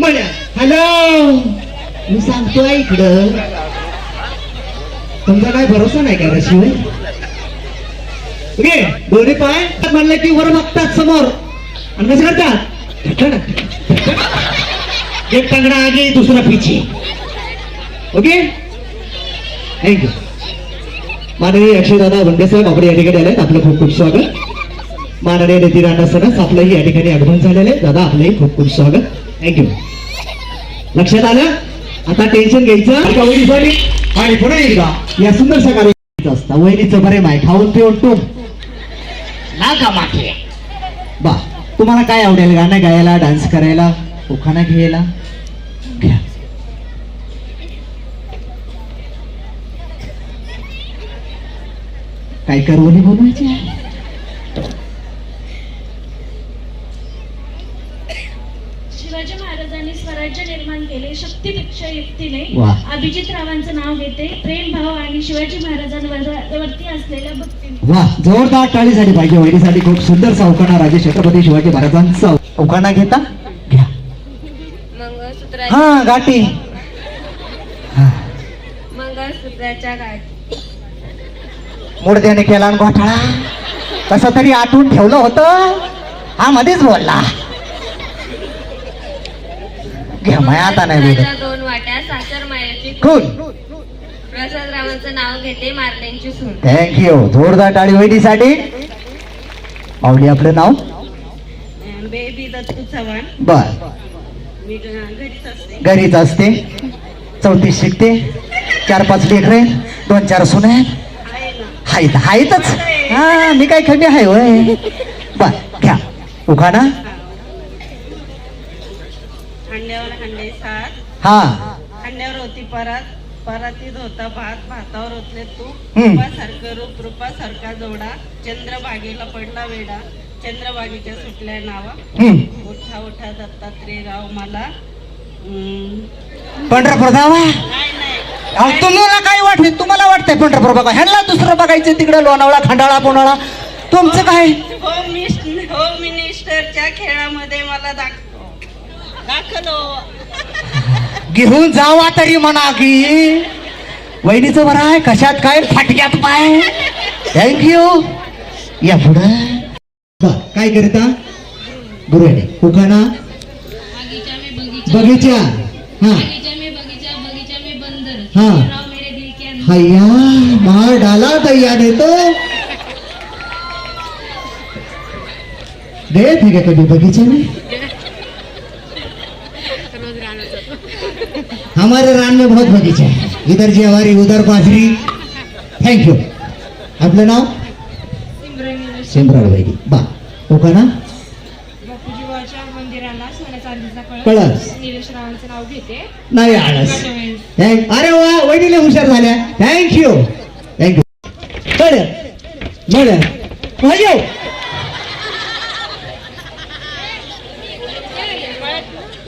म्हणा हॅलो मी सांगतोय इकडं. तुमचा काय भरोसा नाही का रशिव ओके दोन्ही पाय. म्हणलं की वर बघतात समोर. आणि कसं करतात एक टांगडा आगे दुसरा पिछे. ओके थँक्यू माननीय अक्षयदादा बंडे साहेब आपण या ठिकाणी आले आपलं खूप खूप स्वागत. माननीय निती राणा आपलंही या ठिकाणी आगमन झालेलं आहे. दादा आपलंही खूप खूप स्वागत. थँक्यू लक्षात आलं? आता टेन्शन घ्यायचं. आणि पुन्हा एकदा या सुंदर सकाळी असतं वहिनीचं बरे माय. खाऊन पिऊन टून. लागा मागे. बा तुम्हाला काय आवडेल? गाणं गायला डान्स करायला उखाणा घ्यायला? घ्या. काय करवली बोलवायची आहे? शक्तीपेक्षा युक्तीने वा. अभिजित रावांचं नाव घेते. प्रेम भाव आणि शिवाजी महाराजांवरती असलेल्या भक्ती वा जोरदार टाळी झाली पाहिजे. वहिनीसाठी खूप सुंदर चौकाना राजे छत्रपती शिवाजी महाराजांचा उखाणा घेता? घ्या. हा गाठी. मंगळसूत्राच्या गाठी. मुडद्याने केला आणि घोटाळा कसं तरी आठवून ठेवलं होतं. हा मध्येच बोलला. घ्या माय आता नाही बोलत दोन वाट्या सासर मायाची खून. प्रसाद रावांचं नाव घेते मारल्यांची सून. थँक्यू जोरदार टाळी वहिनीसाठी. माऊली आपलं नाव? बेबी दत्तू चव्हाण. बर. मी घरीच असते. घरीच असते. चौतीस शिकते. चार पाच लेकरे दोन चार सुने आहे ना. हायत हायतच. हा मी काय कमी आहे होय? बर घ्या. उखाणा. अंड्यावर अंडे सात हा. अंड्यावर होती परत. परातीत होता भात. भातावर होतले तूप. हम्म. रूपासारखं रूप. रूपासारखा जोडा. चंद्रभागेला पडला वेडा. चंद्रभागेच्या सुटल्या नावा. हम्म. उठा उठा दत्तात्रय राव मला. हम्म, पंढरपूर जावा. नाही नाही. अहो, तुम्हाला काय वाटते? तुम्हाला वाटतंय पंढरपूर बघा. ह्यांना दुसरं बघायचं तिकडे लोणावळा खंडाळा पुनाळा तुमचं काय? होम मिस- होम मिनिस्टरच्या खेळामध्ये मला दाखव. दाखलो घेऊन जावा तरी म्हणा की. वहिनीचं बरं आहे कशात काय? फाटक्यात पाय. थँक्यू या पुढं. काय करता? गुरुवाडी उखाणा बगीचा हा. हाँ. हैया मार डाला दैया ने तो गए थे क्या कभी बगीचे में. हमारे रान में बहुत बगीचा है इधर ज्वारी उधर बाजरी थैंक यू आपलं नाव सिमरन वैदी बा ना मंदिराला सोन्या चांदीचा कळस. नाही आळस. थँक अरे वा वहिनीला हुशार झाल्या. थँक्यू थँक्यू मॅडम मॅडम भाऊ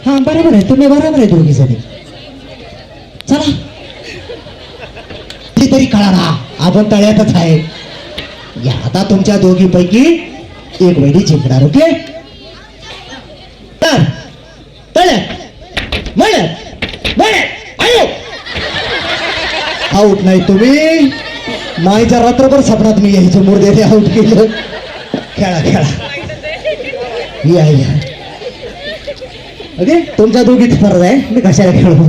हा. बरोबर आहे. तुम्ही बरोबर आहे दोघी जणी तरी कळाला आपण तळ्यातच आहे. या आता तुमच्या दोघी पैकी एक वहिनी जिंकणार ओके? तर तळ्यात म्हणत मळ्यात आयो! आऊट नाही तुम्ही. माईच्या रात्रभर सपनात मी यायचं मुर्दे आऊट केलं. खेळा खेळा. या या. ओके? तुमच्या दोघीच फरक आहे. मी कशाला खेळू?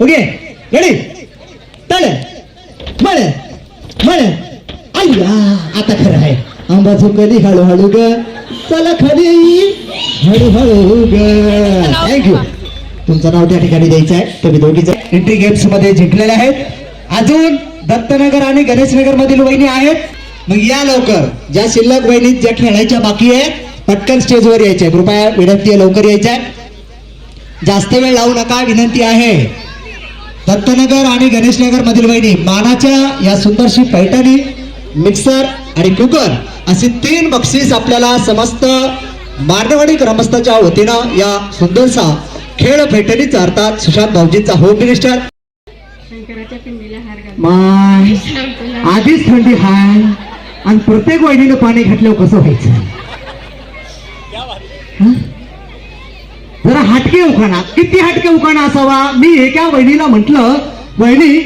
ओके? रेडी चालेल म्हण म्हण अय्या आता खरं आहे आंबा कधी हळूहळू ग चला खाली हळूहळू ग थँक्यू तुमचं नाव त्या ठिकाणी द्यायचं आहे. तुम्ही दोघीच एंट्री गेम्समध्ये जिंकलेले आहेत. अजून दत्तनगर आणि गणेशनगर मधील वहिनी आहेत. मग या लवकर. ज्या शिल्लक वहिनी ज्या खेळायच्या बाकी आहेत पटकन स्टेजवर यायचे कृपया विनंती आहे लवकर यायच्या जास्त वेळ लावू नका. विनंती आहे दत्तनगर आणि गणेशनगर मधील वहिनी मानाच्या या सुंदरशी पैठणी मिक्सर आणि कुकर असे तीन बक्षीस आपल्याला समस्त मार्गवाडी ग्रामस्थाच्या वतीनं या सुंदरसा खेळ पैठणीचा अर्थात सुशांत भाऊजींचा होम मिनिस्टर माय आधीच थंडी हाय आणि प्रत्येक वहिनीनं पाणी घातल्यावर कसं व्हायचं? जरा हटके उखाणा. किती हटके उखाणा असावा? मी एका वहिनीला म्हंटल वहिनी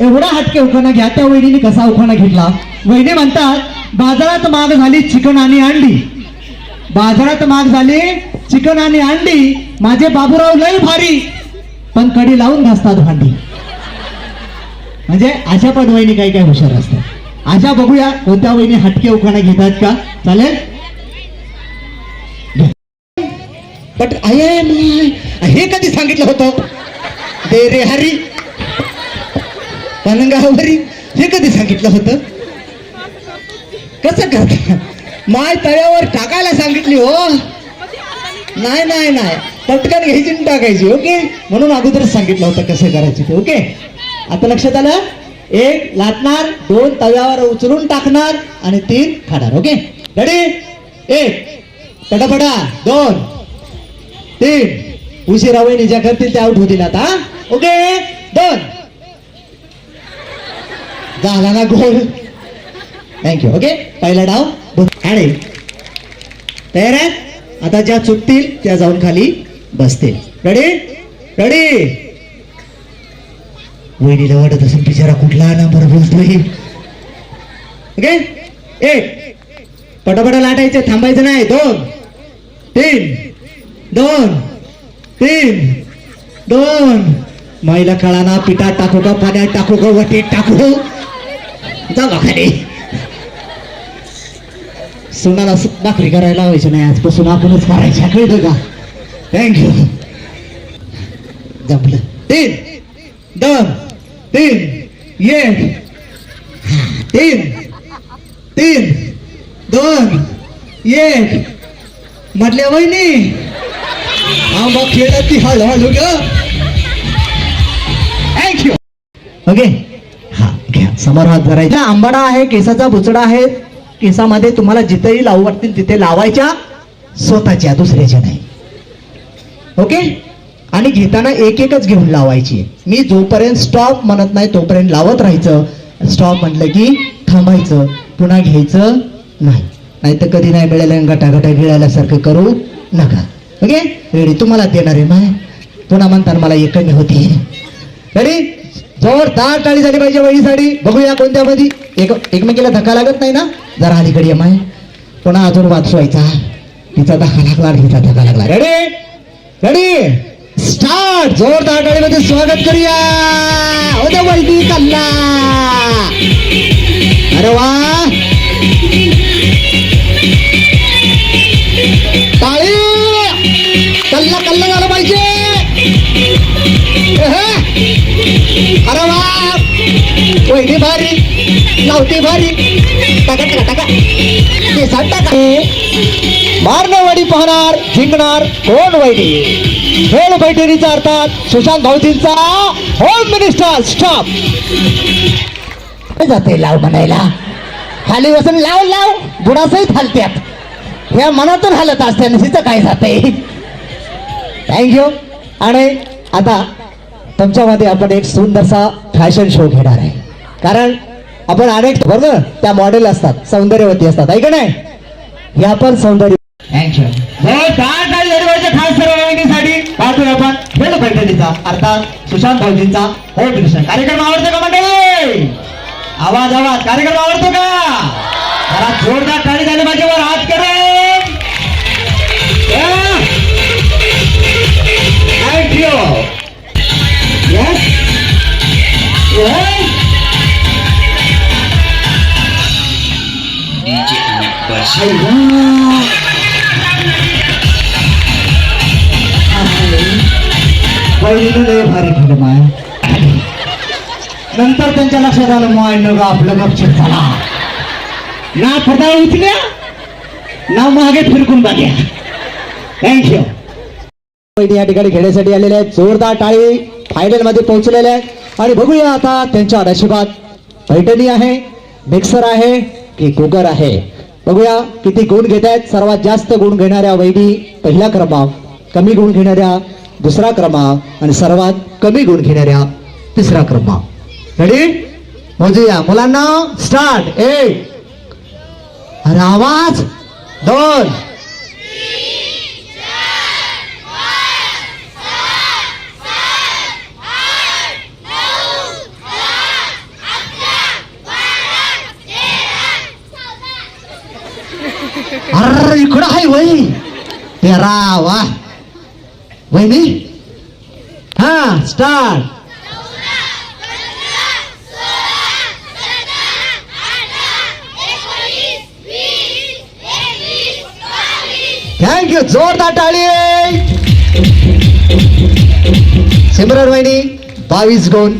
एवढा हटके उखाणा घ्या त्या वहिनीने कसा उखाणा घेतला? वहिनी म्हणतात बाजारात माग झाली चिकन आणि अंडी. बाजारात माग झाली चिकन आणि अंडी. माझे बाबूराव लय भारी पण कडी लावून घासतात भांडी. म्हणजे अशा पण वहिनी काही काही हुशार असतात. अशा बघूया कोणत्या वहिनी हटके उखाणा घेतात का? चालेल? बट आय आय हे कधी सांगितलं होतं? दे रे हरी. पनंगावरी हे कधी सांगितलं होतं? कसं करता? माय तळ्यावर टाकायला सांगितली हो. नाही नाही नाही. पटकन घ्यायची टाकायची ओके? म्हणून अगोदरच सांगितलं होतं कसं करायचं ते ओके? आता लक्षात आलं? एक लाटणार दोन तव्यावर उचलून टाकणार आणि तीन खाणार ओके? रेडी एक पटापटा दोन तीन. उशिरा वहिनी ज्या करतील ते आउट होतील आता ओके? दोन झाला ना गोल. Thank you okay? पहिला डाव. आणि तयार आहे आता ज्या चुकतील त्या जाऊन खाली बसतील. रेडी रेडी वहिनीला वाटत असेल बिचारा कुठला नंबर बोलतोय. ओके? एक. पटापटा लाटायचे थांबायचं नाही. दोन. तीन. दोन तीन दोन. महिला कळाना पिठात टाकू का पाण्यात टाकू का वटीत टाकू जाऊ खाली? सुनाला सु- भाकरी करायला व्हायचं नाही आजपासून आपणच करायच्या. कळतं का? थँक्यू जमलं. तीन दोन तीन एक. तीन तीन दोन एक. म्हटल्या वहिनी. हा मग खेळत ती हळूहळू ग थँक्यू ओके हा घ्या. समोर हात धरायचा. आंबाडा आहे केसाचा बुचडा आहे. केसामध्ये तुम्हाला जिथेही लावू वाटतील तिथे लावायच्या. स्वतःच्या दुसऱ्याच्या नाही. ओके आणि घेताना एक एकच घेऊन लावायची. मी जोपर्यंत स्टॉप म्हणत नाही तोपर्यंत लावत राहायचं. स्टॉप म्हटलं की थांबायचं. पुन्हा घ्यायचं नाही. नाही तर कधी नाही मिळालं गटागटा गिळाल्यासारखं करू नका. ओके रेडी तुम्हाला देणार आहे माय. पुन्हा म्हणताना मला एक कमी होती. रेडी जोरदार टाळी झाली पाहिजे वहिनीसाठी बघूया कोणत्या मध्ये. एक एकमेकीला धक्का लागत नाही ना? जरा अलीकडे ये माय. पुन्हा अजून वाचवायचा तिचा धक्का लागला तिचा हिचा धक्का लागला. रेडी रेडी स्टार्ट जोरदार टाळीमध्ये स्वागत करूया. उद्या वैदी कल्ला अरे वा. टाळी! कल्ला कल्ला झालं पाहिजे. अरे वा. वहिनी भारी. लावती भारी. टाका टाका टाका. केसात टाका. मारणवाडी पाहणार जिंकणार कोण वैडी खेळ बैठकीचा अर्थात सुशांत भाऊजींचा होम मिनिस्टर स्टॉप जाते लाव म्हणायला. खाली बसून लाव लाव. बुडासही हालत्यात या मनातून हालत असते नशीचं काय जाते? थँक्यू आणि आता तुमच्यामध्ये आपण एक सुंदरसा फॅशन शो घेणार आहे. कारण आपण अनेक बरोबर? त्या मॉडेल असतात सौंदर्यवती असतात. ऐक नाही? या पण सौंदर्य थँक्यू खास सर्व वहिनीसाठी पाहतोय आपण खेळ पैठणीचा अर्थात सुशांत भाऊजींचा हो कृष्ण कार्यक्रम आवडतो का मंडळी? आवाज आवाज. कार्यक्रम आवडतो का? जरा जोरदार टाळी झाली माझ्यावर. हात करे. DJ Anak पहिलं लय भारी फिल्म आहे नंतर त्यांच्या लक्षात आलं माय न आपलं गपचिप झाला. ना फटा उचल्या ना मागे फिरकून बघ्या थँक्यू या ठिकाणी खेळण्यासाठी आलेले आहेत जोरदार टाळी. फायनलमध्ये पोहोचलेले आहेत. आणि बघूया आता त्यांच्या नशिबात पैठणी आहे मिक्सर आहे की कुकर आहे. बघूया किती गुण घेत आहेत. सर्वात जास्त गुण घेणाऱ्या वैदी पहिला क्रमांक कमी गुण घेणाऱ्या दुसरा क्रमांक आणि सर्वात कमी गुण घेणाऱ्या तिसरा क्रमांक. रेडी मोजूया. मुलांना स्टार्ट एक. अरे आवाज दोन. वा वा वहिनी? हा स्टार्ट थँक्यू जोरदार टाळी. सिमरन वहिनी बावीस गुण.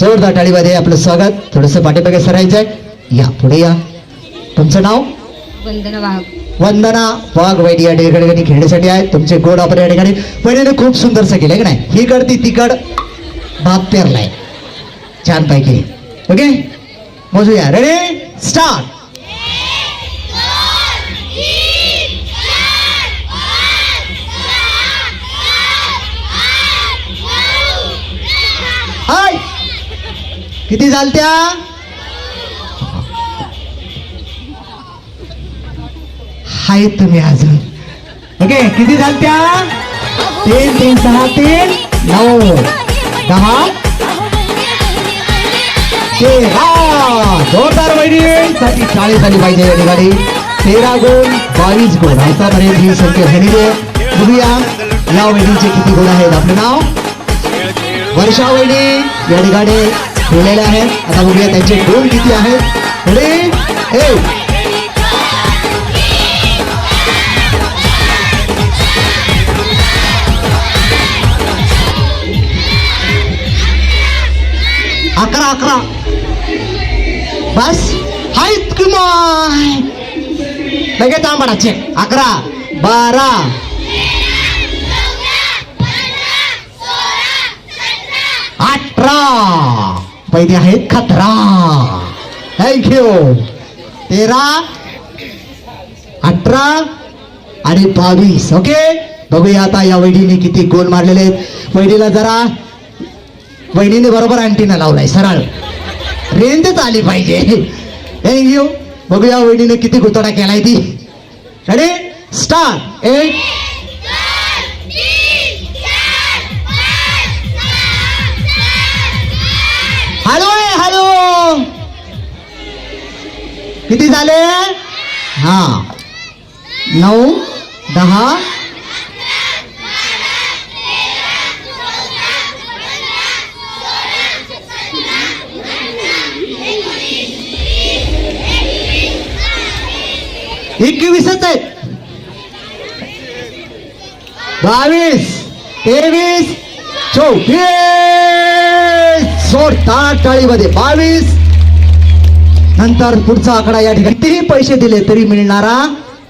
जोरदार टाळीमध्ये आपलं स्वागत. थोडस पाठीमागे सरायचंय. या पुढे या. तुमचं नाव? वंदना वाहक. वंदना वाघ वैडी या ठिकाणी खेळण्यासाठी आहे तुमचे गोड आपण या ठिकाणी. पहिल्याने खूप सुंदरसं केलं की नाही? ही कड ती तिकड भात पेरलाय. छान पैकी. ओके मोजूया. रेडी स्टार्ट किती झालत्या? हाय तुम्ही अजून. ओके किती झालत्या तीन तीन सहा तीन नऊ दहा. तेरा जोरदार वैदिसाठी चाळीस आली पाहिजे या ठिकाणी तेरा गुण बावीस गुण. आतापर्यंत ही संख्या झालेली आहे बघूया या वैदींचे किती गुण आहेत आपलं नाव? वर्षा वैदी या ठिकाणी ठेवलेले आहेत. आता बघूया त्यांचे गुण किती आहेत. पुढे एक अकरा अकरा बस. आहेत की माय? लगेच चेक. अकरा बारा. अठरा. पहिले आहेत खतरा. थँक्यू तेरा अठरा आणि बावीस. ओके बघूया आता या वैडीने किती गोल मारलेले आहेत. वैडीला जरा बहिणीने बरोबर अँटीना लावलाय सरळ. रेंजच आली पाहिजे. थँक्यू बघूया बहिणीने किती गुतडा केलाय ती. Ready start eight hello hello किती झाले? हा. नऊ दहा एकवीसच आहेत. बावीस तेवीस चौवीस सोडता टाळीमध्ये. बावीस. नंतर पुढचा आकडा या ठिकाणी. कितीही पैसे दिले तरी मिळणारा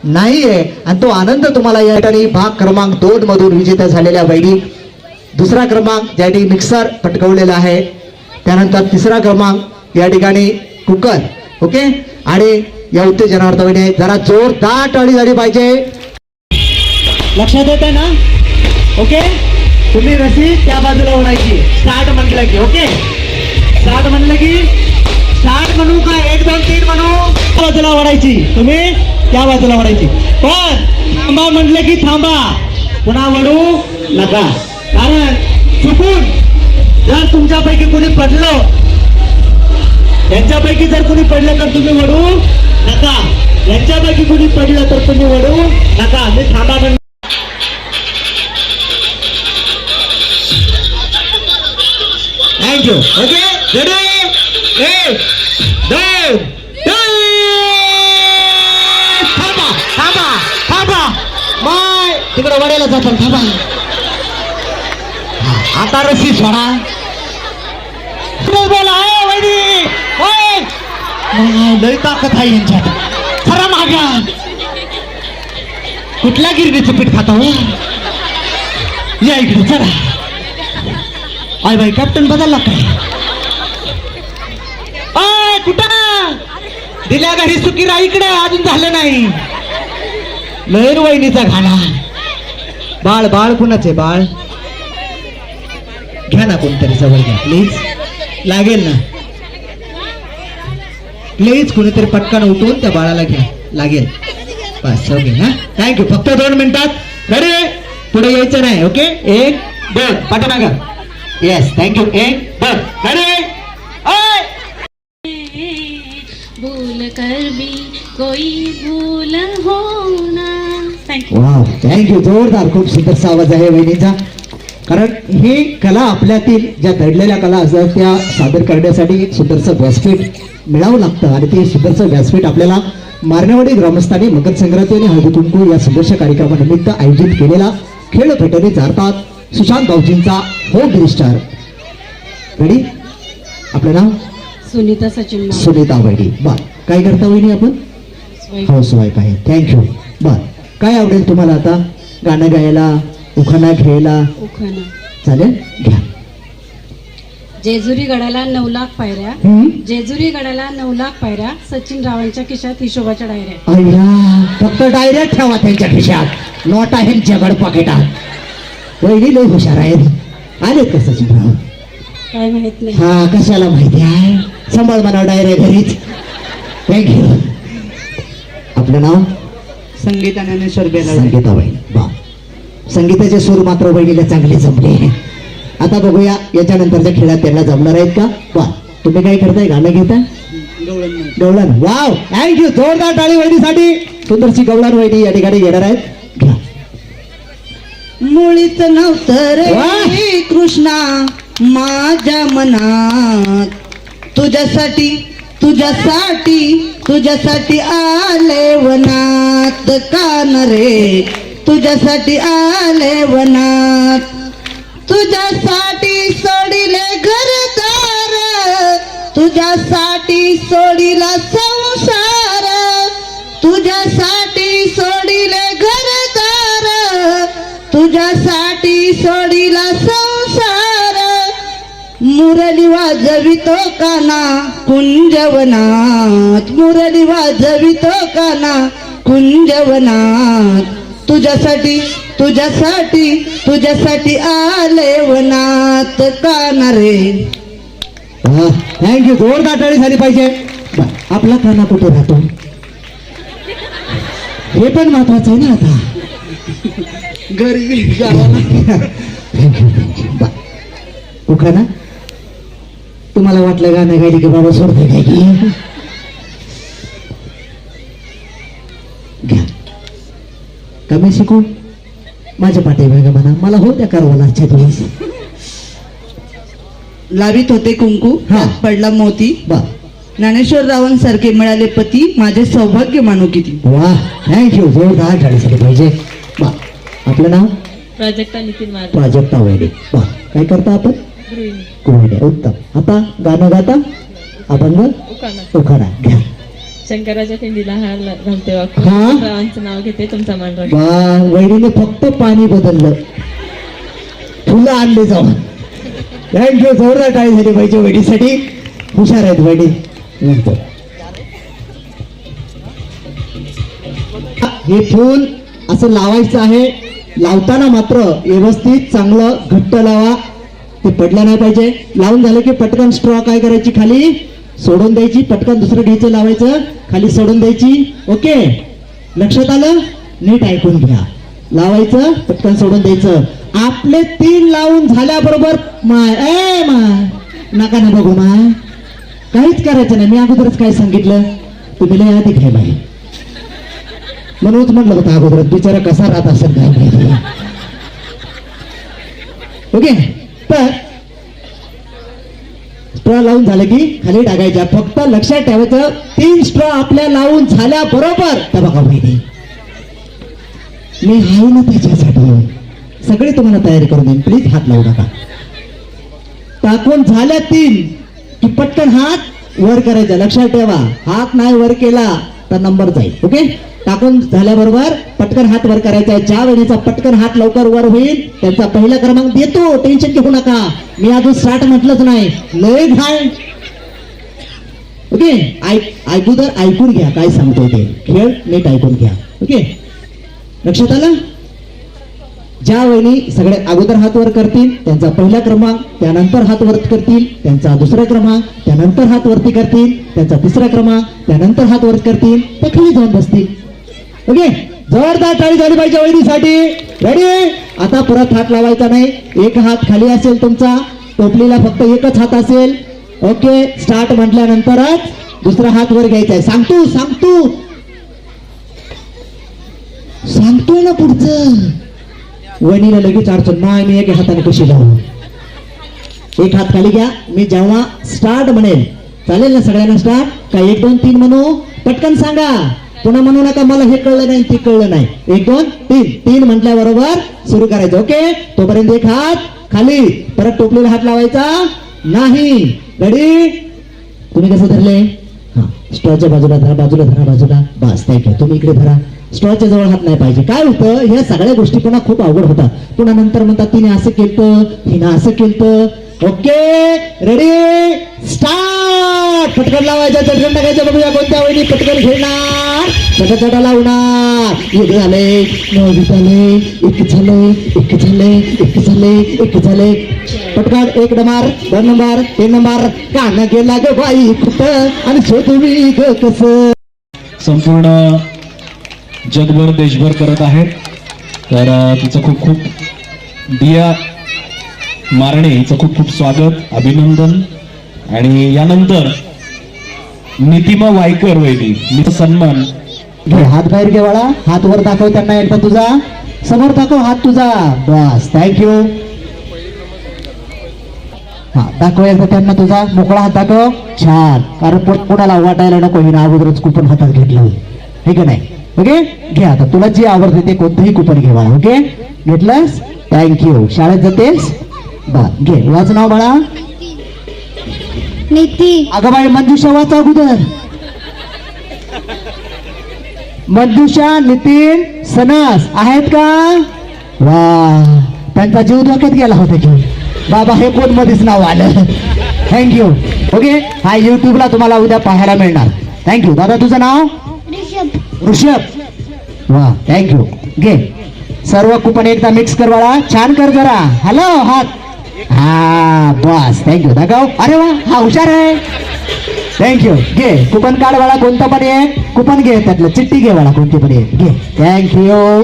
नाहीये. आणि तो आनंद तुम्हाला या ठिकाणी भाग क्रमांक दोन मधून विजेत्या झालेल्या वैडी दुसरा क्रमांक ज्या ठिकाणी मिक्सर पटकवलेला आहे. त्यानंतर तिसरा क्रमांक या ठिकाणी कुकर. ओके? आणि या उत्तेजनार्थ जरा जरा जोरदार टाळी झाली पाहिजे. लक्षात येत ना? ओके? तुम्ही रशी त्या बाजूला ओढायची. स्टार्ट म्हटलं की ओके? स्टार्ट म्हटलं की स्टार्ट म्हणू का एक दोन तीन म्हणू? त्या बाजूला ओढायची. तुम्ही त्या बाजूला ओढायची. पण थांबा म्हटलं की थांबा. पुन्हा वडू नका. कारण चुकून जर तुमच्यापैकी कोणी पडलं यांच्यापैकी जर कोणी पडलं तर तुम्ही वडू नका. यांच्यापैकी कोणी पडलं तर तुम्ही वडू नका. मी थांबा म्हण थँक्यू ओके रेडी एक दोन तीन थांबा थांबा थांबा माय तिकडे वड्याला जातो थांबा. हा, आता रसी सोडा. लय ताकद आहे यांच्यात. खरा मागा. कुठल्या गिरणीचं पीठ खाता? हो? या इकडे चला. आय बाई कॅप्टन बदलला काय? आय कुठं? दिल्या घरी सुकीरा इकडे अजून झालं नाही. लहर वहिनीचा घाला बाळ बाळ कुणाचे बाळ? घ्या ना कोणतरी जवळ घ्या प्लीज लागेल ना? प्लीज कोणीतरी पटकन उठवून त्या बाळाला घ्या. लागेल. बस ओके हा? थँक्यू फक्त दोन मिनिटात. रेडी पुढे यायचं नाही ओके एक दोन पाठीमागा. येस थँक्यू एक दोन रेडी भूल कर भी कोई भूल हो ना. थँक्यू वा थँक्यू जोरदार खूप सुंदरसा आवाज आहे वहिनीचा. कारण ही कला आपल्यातील ज्या दडलेल्या कला असतात त्या सादर करण्यासाठी एक सुंदरसं व्यासपीठ मिळावं लागतं. आणि ते सुंदरसं व्यासपीठ आपल्याला मारणेवाडी ग्रामस्थांनी मकर संक्रांती आणि हळदी कुंकू या सुंदरशा कार्यक्रमानिमित्त आयोजित केलेला खेळ भेटणीचा अर्थात सुशांत भाऊजींचा हो गिरिस्टार रेडी आपलं नाव? सुनीता सचिन. सुनीता वहिनी. बर. काय करता वहिनी आपण? हाऊस वाईफ आहे. थँक्यू बर. काय आवडेल तुम्हाला आता? गाणं गायला उखाणा उखाणा. चालेल? घ्या. जेजुरी गडाला नऊ लाख पायऱ्या. हम्म. जेजुरी गडाला नऊ लाख पायऱ्या. सचिन रावांच्या खिशात हिशोबाच्या डायऱ्या. अय्या फक्त डायरेक्ट ठेवा त्यांच्या खिशात. नोटा ह्यांच्या गड पाकिटात. वहिनी लय हुशार आहेत. आलेत का सचिनराव काय माहीत नाही. हा कशाला माहिती आहे? सांभाळ म्हणा डायरेक्ट घरीच. थँक्यू आपलं नाव? संगीता ज्ञानेश्वर संगीताबाई. बा. संगीताचे सूर मात्र वहिनीला चांगले जमले. आता बघूया याच्यानंतरच्या खेळात त्यांना जमणार आहेत का? वा तुम्ही काय करताय? गाणं घेता गवळण. वाव! थँक्यू जोरदार टाळी वहिनीसाठी सुंदरशी गवळण वहिनी या ठिकाणी येणार आहेत. मुळीच नव्हतं रे! कृष्णा माझ्या मनात. तुझ्यासाठी तुझ्यासाठी तुझ्यासाठी आले वनात. कान रे? तुझ्यासाठी आले वनात. तुझ्यासाठी सोडिले घरदार तुझ्यासाठी सोडिला संसार तुझ्यासाठी सोडिले घरदार तुझ्यासाठी सोडिला संसार. मुरली वाजवितो काना कुंजवनात मुरली वाजवितो काना कुंजवनात. तुझ्यासाठी तुझ्यासाठी तुझ्यासाठी आले वनात काना रे. थँक्यू जोरदार टाळी झाली पाहिजे. आपला काना कुठे राहतो? हे पण महत्वाचं आहे ना आता. घरी गावाला उखाना तुम्हाला वाटलं गाणं गायली की बाबा सोडते काय की? घ्या. कमी शिकू? माझ्या पाठीमागे म्हणा मला हो द्या करवाला आजच्या दिवस लावित होते कुंकू हा. हात पडला मोती. बा ज्ञानेश्वर रावांसारखे मिळाले पती माझे सौभाग्य मानू किती. वा थँक्यू जोरदार झाली पाहिजे. बा आपलं नाव? प्राजक्ता नितीन प्राजक्ता वैदे वा. काय करता आपण? गृहिणी. गृहिणी. उत्तम. आता गाणं गाता? अभंग उखाणा. घ्या. शंकराच्या पिंडीला हार घालते रावांचं नाव घेते तुमचा मान वहिनीने फक्त पाणी बदललं. फुलं आणले जाऊन. थँक्यू जोरदार टाळी झाली पाहिजे वहिनीसाठी. हुशार आहेत वहिनी. हे फूल असं लावायचं आहे. लावताना मात्र व्यवस्थित चांगलं घट्ट लावा. ते पडलं नाही पाहिजे. लावून झालं की पटकन स्ट्रॉ काय करायची खाली? सोडून द्यायची पटकन दुसरं घ्यायचं लावायचं खाली सोडून द्यायची. ओके? लक्षात आलं? नीट ऐकून घ्या. लावायचं पटकन सोडून द्यायचं. आपले तीन लावून झाल्याबरोबर माय ए माय नका ना बघू माय. काहीच करायचं नाही. मी अगोदरच काय सांगितलं? तुम्ही लय आधी घ्यायला म्हणूनच म्हणलं होतं अगोदर बिचारा कसा राहत असेल काय ओके? तर स्ट्रॉ लावून झालं की खाली टाकायच्या. फक्त लक्षात ठेवायचं तीन स्ट्रॉ आपल्या लावून झाल्या बरोबर. तर बघा माहिती मी आहे ना त्याच्यासाठी. सगळी तुम्हाला तयारी करून देईन. प्लीज हात लावू नका. टाकून झाल्या तीन. की पटकन हात वर करायचा. लक्षात ठेवा. हात नाही वर केला तर नंबर जाईल. ओके? टाकून झाल्याबरोबर पटकन हात वर करायचा ज्या वेळेचा पटकन हात लवकर वर होईल त्यांचा पहिला क्रमांक देतो. टेन्शन घेऊ नका. मी अजून स्टार्ट म्हटलंच नाही. लय घाय ओके ऐकू तर ऐकून घ्या. काय सांगतोय ते. खेळ नीट ऐकून घ्या. ओके लक्षात आलं? ज्या वेळी सगळे अगोदर हात वर करतील त्यांचा पहिला क्रमांक त्यानंतर हात वर करतील त्यांचा दुसरा क्रमांक त्यानंतर हात वरती करतील त्यांचा तिसरा क्रमांक त्यानंतर हात वर करतील ते खाली जाऊन बसतील. ओके? जोरदार टाळी झाली पाहिजे वहिनीसाठी रेडी आता परत हात लावायचा नाही. एक हात खाली असेल तुमचा. टोपलीला फक्त एकच हात असेल. ओके? स्टार्ट म्हटल्यानंतरच दुसरा हात वर घ्यायचा आहे. सांगतो सांगतो. सांगतोय ना पुढचं. वहिनीला लगेच अडचण. नाही मी एका हाताने कशी लावू? एक हात खाली घ्या. मी जेव्हा स्टार्ट म्हणेल चालेल ना सगळ्यांना स्टार्ट का एक दोन तीन म्हणू? पटकन सांगा. पुन्हा म्हणू नका मला हे कळलं नाही ते कळलं नाही. एक दोन तीन. तीन म्हटल्याबरोबर सुरू करायचं. ओके? तोपर्यंत एक हात खाली. परत टोपलेला हात लावायचा. नाही. रेडी तुम्ही कसं धरले? हा. स्टॉलच्या बाजूला धरा बाजूला धरा बाजूला. बस थँक्यू तुम्ही इकडे धरा. स्टॉलच्या जवळ हात नाही पाहिजे. काय होतं? ह्या सगळ्या गोष्टी पुन्हा खूप अवघड होतात. पुन्हा नंतर म्हणतात तिने असं केलं हिनं असं केलं ओके? रेडी स्टार्ट पटकन लावायचा चटकन टाकायचं. बघूया कोणत्या वहिनी पटकन खेळणार. चटा लावणार. एक झाले नऊ झाले एक झाले एक झाले एक झाले एक झाले. पटकन एक नंबर दोन नंबर तीन नंबर. कान गेला ग बाई कुठं आणि शोधवी ग कस. संपूर्ण जगभर देशभर करत आहेत. तर तिचं खूप खूप दिया मारणे हिचं खूप खूप स्वागत अभिनंदन. आणि यानंतर नितिमा वायकर वहिनी. सन्मान. घे हात बाहेर घे बाळा. हात वर दाखव त्यांना एकदा तुझा. समोर दाखव हात तुझा. बस. थँक्यू हा दाखव एकदा त्यांना तुझा. मोकळा हात दाखव. छान. कारण कोणाला वाटायला नको हिनं अगोदरच कुपन हातात घेतलं हे का नाही? ओके? घे आता. तुला जे आवडते ते कोणतंही कुपन घे बाळा. ओके? घेतलंस? थँक्यू शाळेत जातेस? बा घे. वाच नाव बाळा. नीती. अगं बाई मंजुषा वाच अगोदर. मंजुषा नितीन सनस आहेत का? वा. त्यांचा जीव धोक्यात गेला होता की. बाबा हे कोण मध्येच नाव आलं. थँक्यू ओके हा युट्यूबला तुम्हाला उद्या पाहायला मिळणार. थँक्यू दादा तुझं नाव? ऋषभ. वा. थँक्यू घे सर्व कुपन एकदा मिक्स कर छान कर जरा. हॅलो हात. हा बस. थँक्यू दाखव. अरे वा हा हुशार आहे. थँक्यू घे. कुपन काढ बाळा कोणतं पण आहे कुपन घे त्यातलं. चिठ्ठी घे बाळा कोणती पण आहे घे. थँक्यू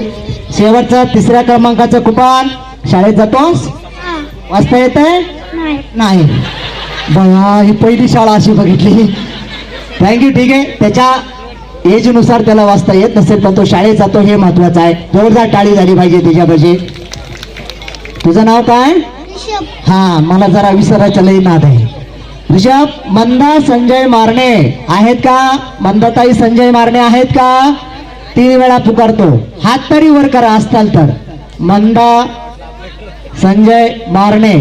शेवटचं तिसऱ्या क्रमांकाचं कुपन. शाळेत जातोस? वाचता येत नाही. बया ही पहिली शाळा अशी बघितली. थँक्यू ठीक आहे. त्याच्या एजनुसार त्याला वाचता येत नसेल पण तो शाळेत जातो हे महत्वाचं आहे. जोरदार टाळी झाली पाहिजे त्याच्यापाशी तुझं नाव काय? हा मला जरा विसरायचा लई नाद आहे. ऋषभ मंदा संजय मारणे आहेत का? मंदाताई संजय मारणे आहेत का? तीन वेळा पुकारतो. हात तरी वर करा असताल तर. मंदा संजय मारणे.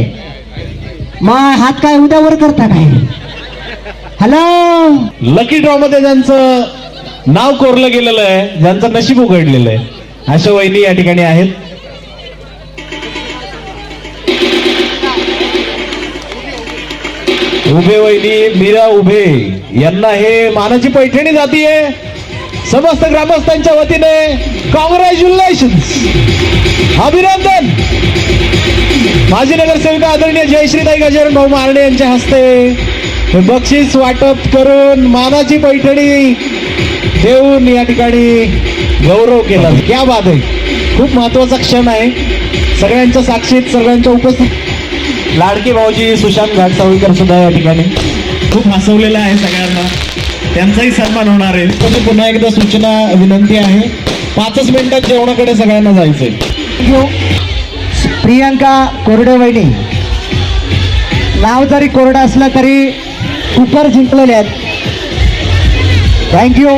माय हात काय उद्या वर करता काय? हॅलो? लकी ड्रॉ मध्ये ज्यांचं नाव कोरलं गेलेलं आहे ज्यांचं नशीब उघडलेलं आहे अशा वहिनी या ठिकाणी आहेत. उभे वैली मीरा उभे. यांना हे मानाची पैठणी जातीये. समस्त ग्रामस्थांच्या वतीने कॉंग्रॅच्युलेशन अभिनंदन. माजी नगरसेविका आदरणीय जयश्रीताई गजानन भाऊ मारणे यांच्या हस्ते बक्षीस वाटप करून मानाची पैठणी देऊन या ठिकाणी गौरव केला. क्या बात आहे. खूप महत्त्वाचा क्षण आहे. सगळ्यांच्या साक्षीत सगळ्यांच्या उपस्थित लाडके भाऊजी सुशांत घाटसावळीकर सुद्धा या ठिकाणी. खूप हसवलेलं आहे सगळ्यांना. त्यांचाही सन्मान होणार आहे. तरी पुन्हा एकदा सूचना विनंती आहे. पाचच मिनिटात जेवणाकडे सगळ्यांना जायचंय. थँक्यू. प्रियांका कोरडे वहिनी नाव जरी कोरडं असलं तरी कुकर जिंकलेले आहेत. थँक्यू.